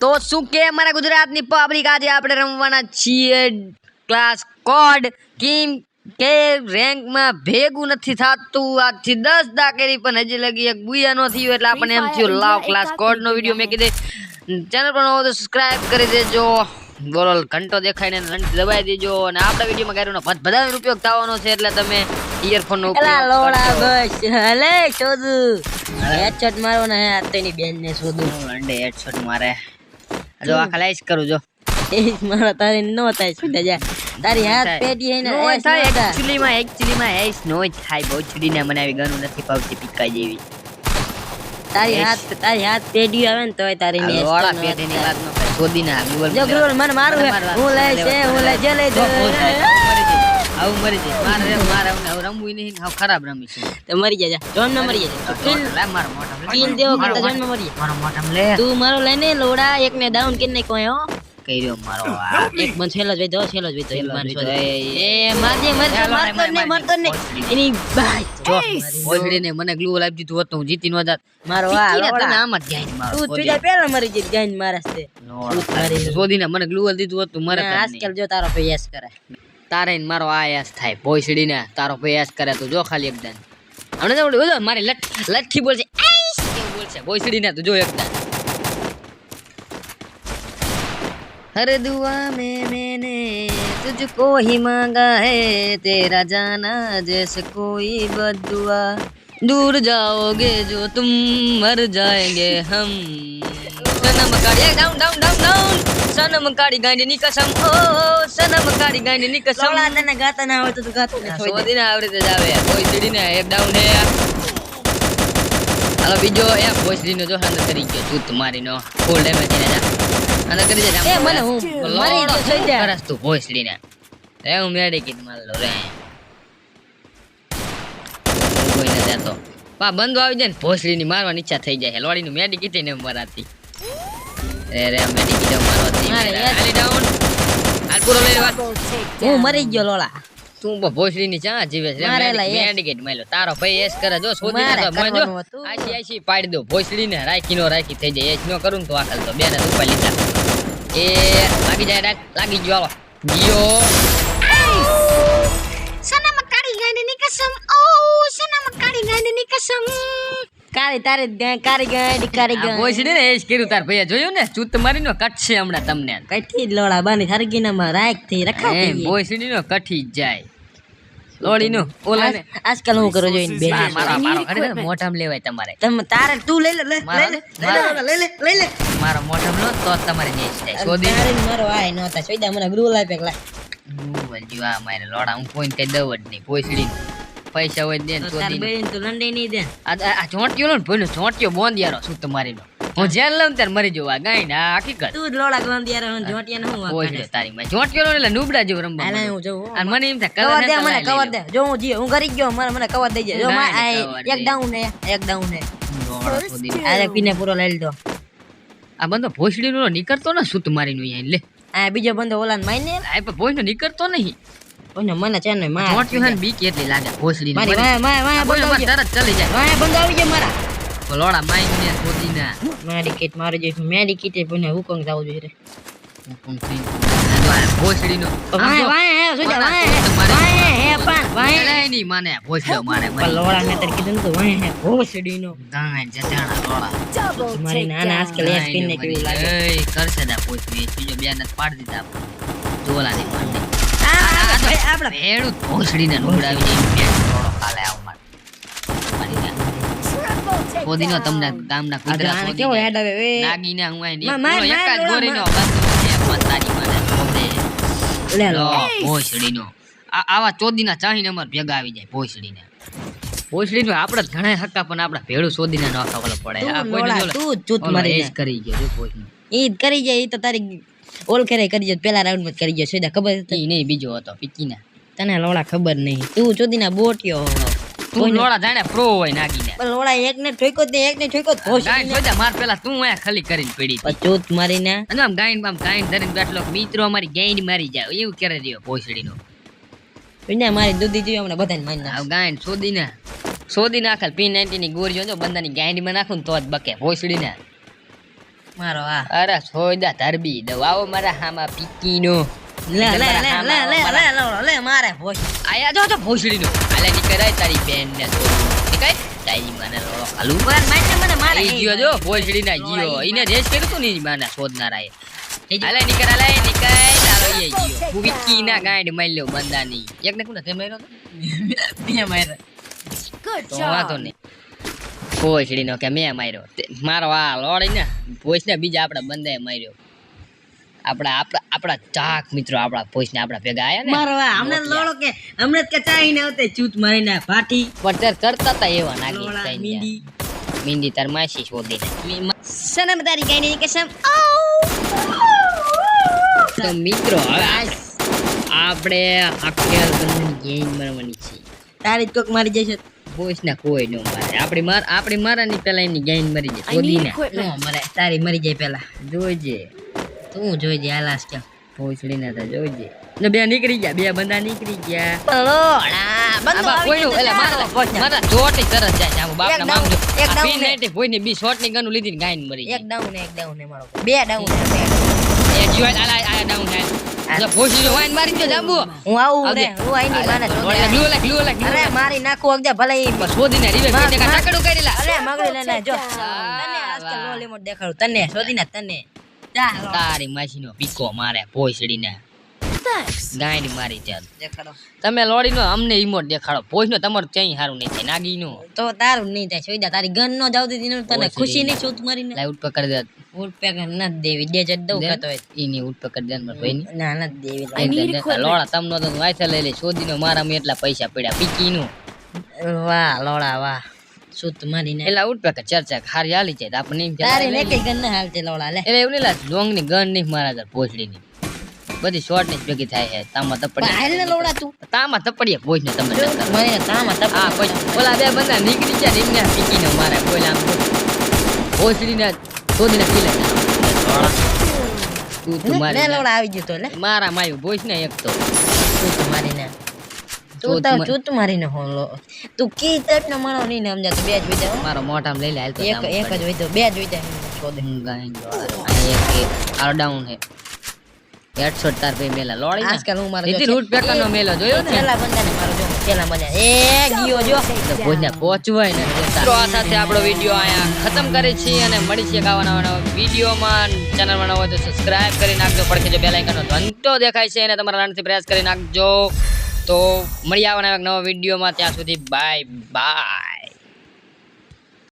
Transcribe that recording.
તો શું કે અમારા ગુજરાતની પબ્લિક આજે આપણે રમવાના છીએ ક્લાસ કોડ કેમ કે રેન્કમાં ભેગું નથી થતું. આજથી દસ દા કરી પણ હજી લગી એક બુયા ન થયું એટલે આપણને એમ થયું લાવ ક્લાસ કોડનો વીડિયો મેં કીધે. ચેનલ પર નવો તો સબસ્ક્રાઇબ કરી દેજો. બોલો ઘંટો દેખાઈને ઘંટી દબાવી દેજો. અને આપણા વિડીયોમાં ગાડીનો બધા ઉપયોગ થવાનો છે એટલે તમે ઇયરફોનનો નો ઉપયોગ લોડા. બસ. હલે શોધું. હેડશોટ મારવાનો હે આ તેની બેન ને શોધું અંડે હેડશોટ મારે. જો આ ખાલી કરું જો. એ મારો તારે નો થાય છૂટે જા તારી હાથ. પેટી હે ને નો થાય એક્ચ્યુઅલી માં એક્ચ્યુઅલી માં એસ નો જ થાય. બહુ છડીને મને આવી ગનું નથી પાવતી પીકાઈ જેવી. તારી હાથ તારી હાથ પેડી આવે ને તોય તારી ને ઓળા લોડા ની વાત નો કરે ના ગૂગલ જો ગુરુલ મને મારું હું. લઈ છે હું લઈ જે લઈ આવું મરી જાય. મારે મારે હવે હવે રમવું નહીં હવે ખરાબ રમી છે. તો મરી જા જા જોનમાં મરી જાય લે મારો મોટમ લે. દેવો કરતા જોન મોઢમ- મરી જાય. મારો મોટમ લે. તું મારો લઈને લોડા એક ને ડાઉન કરી નાખ કોઈ હો. કર્યો મારો એક બન છેલો જ વેધો છેલો જ વેધો. એ, મારજે મારજે મરતો ને મરતો ને એની ભાઈ. જો ભોસડીને મને ગ્લુ આપી દીધું હતું હું જીતી નો જાત મારો આ તમે આમ જ જાય મારો તું. તુજા પેલા મરી જઈ ગાઈન મારસ તે સોધીને મને ગ્લુ દીધું હોત મારે મરે આજકાલ જો તારો ભાઈ યસ કરે. તારે ને મારો આ યાસ થાય ભોસડીને તારો ભાઈ યાસ કરે તો જો ખાલી એકદમ હમણાં તો બોલો મારી લઠ લઠ્ઠી બોલશે આઈશ એવું બોલશે ભોસડીને તો જો એકદમ हर दुआ में मैंने तुझको ही मांगा है तेरा जाना जैसे कोई बदुआ दूर जाओगे जो तुम मर जाएंगे हम સનમ કાળી ડાઉન ડાઉન ડાઉન ડાઉન સનમ કાળી ગાંડી ની કસમ. ઓ સનમ કાળી ગાંડી ની કસમ. સોળા તને ગાતા ના આવડતું તો ગાતો ને થોડી સોધી ના આવડે તો જાવે કોઈ ને એક ડાઉન હે. હાલો બીજો એ ભોસડી નો જો અંદર કરી ગયો. જૂત મારી નો ફૂલ ડેમેજ ને જા. અંદર કરી દે એ મને હું મારી તો થઈ જાય. કરસ તું ભોસડી ને એ હું મેડી કીટ માલ લો રે. કોઈ ન જાતો પા બંધો આવી જાય ને ભોસડીની મારવાની ઈચ્છા થઈ જાય. હેલવાડીનું મેડી કીધી ને મરાતી એ રે મેડી કીધો મારવાથી મારે. હાલી ડાઉન હાલ પૂરો લઈ લેવા. હું મરી ગયો લોડા તું બહુ ભોસડીની ચા જીવે છે. મેડિકેટ માયલો તારો ભાઈ એસ કરે. જો મારે નાખો મને જો. કરવાનું હતું. આશી આશી પાડી દો. ભોસડીને રાખી નો રાખી થઈ જાય. એસ નો કરું ને તો આખલ તો બેને ઉપર લીધા. એ લાગી જાય ડાક. લાગી ગયો હાલો. ગયો. સનમ કાળી ગાંડીની કસમ. ઓ સનમ કાળી ગાંડીની કસમ. કાળી તારે ગાય કારી ગાંડી કાળી આ ગાંડી ભોસડી ને એસ કર્યું તાર ભાઈએ જોયું ને? ચૂત મારી નો કટશે હમણાં તમને. કઠી લોડા બાની માં રાખ થઈ રખા એ ગઈ. નો કઠી જ જાય. લોડી નો ઓલા ને આજકાલ હું કરું જોઈને બે મારા મારો ખરેખર મોઢામાં લેવાય તમારે. તમે તારે તું લઈ લે લે લઈ લે, લઈ લે લઈ લે લે. મારો મોઢામાં નો તો તમારે નેસ થાય સોદી તારે મારો આય નહોતા સોઈદા મને ગ્રુલ આપે લાય. હું વળગ્યું આ મારે લોડા હું કોઈ કઈ દઉં જ નહીં ભોસડી પૈસા હોય દેન તો બેન તો લંડે નહીં દે. આ આ ચોંટ્યો ને ભાઈનો ચોંટ્યો બોંદિયારો શું તમારીનો હું જેલ લઉં ત્યારે મરી જવું. ગાઈ ના હકીકત. તું જ લોડા ગંદી યાર હું જોટિયા હું ભોસડી તારી માં ચોંટ્યો લો એટલે નુબડા જેવું રમવા હાલે હું જોઉં અને મને એમ થાય કવર દે મને કવર દે. જો હું જી હું કરી ગયો મને મને કવર દઈ જાય જો ના, માં ના, એક ડાઉન હે એક ડાઉન હે દે પીને પૂરો લઈ લીધો. આ બંધો ભોસડી નો નીકળતો ને સુત તમારીનું અહીંયા લે. આ બીજો બંદો ઓલા માઈને આ ભોસડી નીકળતો નહીં. ઓને મને છે ને માર હે ને બીક એટલી લાગે ભોસડી મારી વાય વાય વાય ગયો તરત ચલી જાય વાય બંદો આવી ગયો મારા લોડા માઈ ને શોધી ના મારી કિટ મારી જોઈ મેરી કિટ મને હુકંગ જાવ જોઈએ રે ભોસડી નો વાય વાય હે સુજા વાય વાય હે પણ વાય હે નહીં માને ભોસડો મારે પણ લોડા મેં તને કીધું ને તો વાય હે ભોસડી નો ગાય જજાણા લોડા મારી નાના આજકાલ એક પીને કેવું લાગે એય, કરશે દા ભોસડી બીજો બે ને પાડી દીધા જોલાની માંડી આ આ ભાઈ આપડા ભેડું ભોસડીને નુકડાવી દે બે કાલે આવ માર મારી. શોધીનો તમને ગામના કૂતરા કેવો હેડ આવે એ નાગીને હું આઈ ની માં, ઓલો એક જ ગોરીનો બસ બંધો મને શોધે. લે લો, ભોસડીનો આવા ચોદીના ચાહીને અમાર ભેગા આવી જાય ભોસડીને ભોસડીનો આપણે જ ઘણા હક્કા પણ આપણે ભેડું શોધીને ન ખાવાનું પડે આ લે. તું જ ચૂત ઓલો મારી કરી ગયો જો ભોસડીનો. ઈ જ કરી જાય ઈ તો તારી ઓળખેરે કરી જાય પેલા રાઉન્ડમાં જ કરી ગયો સીધા ખબર છે નહીં બીજો હતો પીકીના. તને લોડા ખબર નહીં. તું ચોદીના બોટિયો. તું લોડા જાણે પ્રો હોય નાગીને. લોડા એક ને ઠોકો દે એક ને ઠોકો ગાય જોજા માર પેલા તું અહીંયા ખાલી કરીને પડી હતી. ચૂત મારીને અને આમ ગાઈન આમ ગાઈન ધરીને બેઠલો મિત્રો મારી ગાયન મારી જાય. એવું કરે રહ્યો ભોસડીનો. એને મારી દૂધી જોઈએ હમણાં બધાને મારી નાખ. ગાઈન શોધીને શોધી નાખેલ પી નાઇન્ટી ની ગોરીઓ જો બંદાની ગાયનમાં નાખું તો જ બકે ભોસડીને. મારો આ. અરે સોયદા તરબી દવાઓ મારા હામાં પીકીનો. લે લે માને મને ના ગયો ઈને રેસ કર્યું તો ની માના શોધનારા એ આલે લ્યો બંદાની. એક ને તો? બે ભોસડીનો કે મેં માર્યો. મારો આ લોડીને ને ભોસ ને બીજા આપણા બંદાએ માર્યો. આપણા આપણા આપણા ચાક મિત્રો આપણા ભોસ આપણા ભેગા આયા ને. મારો હમણાં લોળો કે હમણાં કે ચાઈ ને આવતે ચૂત મારીને ફાટી પણ કરતા હતા એવા નાગી મીંડી. મીંડી તાર માસી શોધીને સનમ તારી ગાયની કસમ તો મિત્રો હવે આ- આપણે આખેલ ગેમ બનવાની છે. તારી કોક મારી જશે. બોસ ના કોઈ નો મારે. આપણી માર આપડી મારાની પેલા એની ગેન મરી જાય શોધીને નો મરે તારી મરી જાય પેલા. જોઈજે તું જોઈજે આલાસ કે ભોસડી ના તા જોઈજે ને બે નીકળી ગયા બે બંદા નીકળી ગયા. હું આવું આઈ મારી નાખો અગજા ભલે તને આજકાલ તને તારી માસી નો પીકો મારે ભોસડી ને ગાયની મારી ત્યાં. દેખાડો. તમે લોડીનો અમને ઇમોટ દેખાડો. ભોજનો તમારું ક્યાંય સારું નહીં થાય. નાગીનો. તો તારું નહીં થાય. સોઈદા તારી ગન નો જાવ દીધી ને તને ખુશી. નહીં શોધ મારીને? લાઈ ઉઠ પકડ દે. ઉઠ પકડ ન દેવી. દે જડ દઉં કતો ઈની ઉઠ પકડ દે મારા ભાઈની. ના ન દેવી. લોડા તમનો તો વાયથે લઈ લે. શોધીનો મારા મે એટલા પૈસા પડ્યા. પીકીનું. વાહ લોડા વાહ. સુત મારીને. એટલે ઉઠ પકડ ચર્ચા ખારી હાલી જાય આપણે તારી ને કઈ ગન ના હાલતી લોડા લે. એટલે એવું નહીં લાગે લોંગની ગન નહીં મારા પોછડી ભોસડીની બધી શોર્ટની ભેગી થાય છે. તામાં તપડી હાલ ને લોડા તું તામાં તપડીએ ભોજને તમે મને તામાં તપ હા કોઈ. ઓલા બે બંદા નીકળી ગયા ને પીકી ને મારે કોઈ આમ ભોસડીને શોધીને પી લે તું તું મારે લોડા આવી ગયો તો લે. મારા માયું બોઈસ ને એક તો. તું ચૂત તો મા- ચૂત મારીને તું કી તટ નો માણો નહીં ને સમજાતું. બે જ વિધા મારો મોઢામાં લઈ લે હાલ તો એક એક જ. વિધો બે જ શોધે. ગાય આ એક એક. આર ડાઉન હે. હેડશોટ તાર ભાઈ મેલા. લોડી આજકાલ હું મારો નીતિન ઉઠ પેકરનો મેલો જોયો ને? પેલા બંદાને મારો જો પેલા બંદા એ ગયો જો. તો ભોજને પહોંચવાય ને મિત્રો આ સાથે આપણો વીડિયો અહીંયા ખતમ કરે છીએ અને મળી છીએ ગાવાના નવા વિડીયોમાં. ચેનલ બનાવો હોય તો સબસ્ક્રાઇબ કરી નાખજો. પડખે જો બેલ આઇકનનો ઘંટો દેખાય છે એને તમારા નાનથી પ્રેસ કરી નાખજો. તો મળી આવવાના એક નવા વિડીયોમાં. ત્યાં સુધી બાય બાય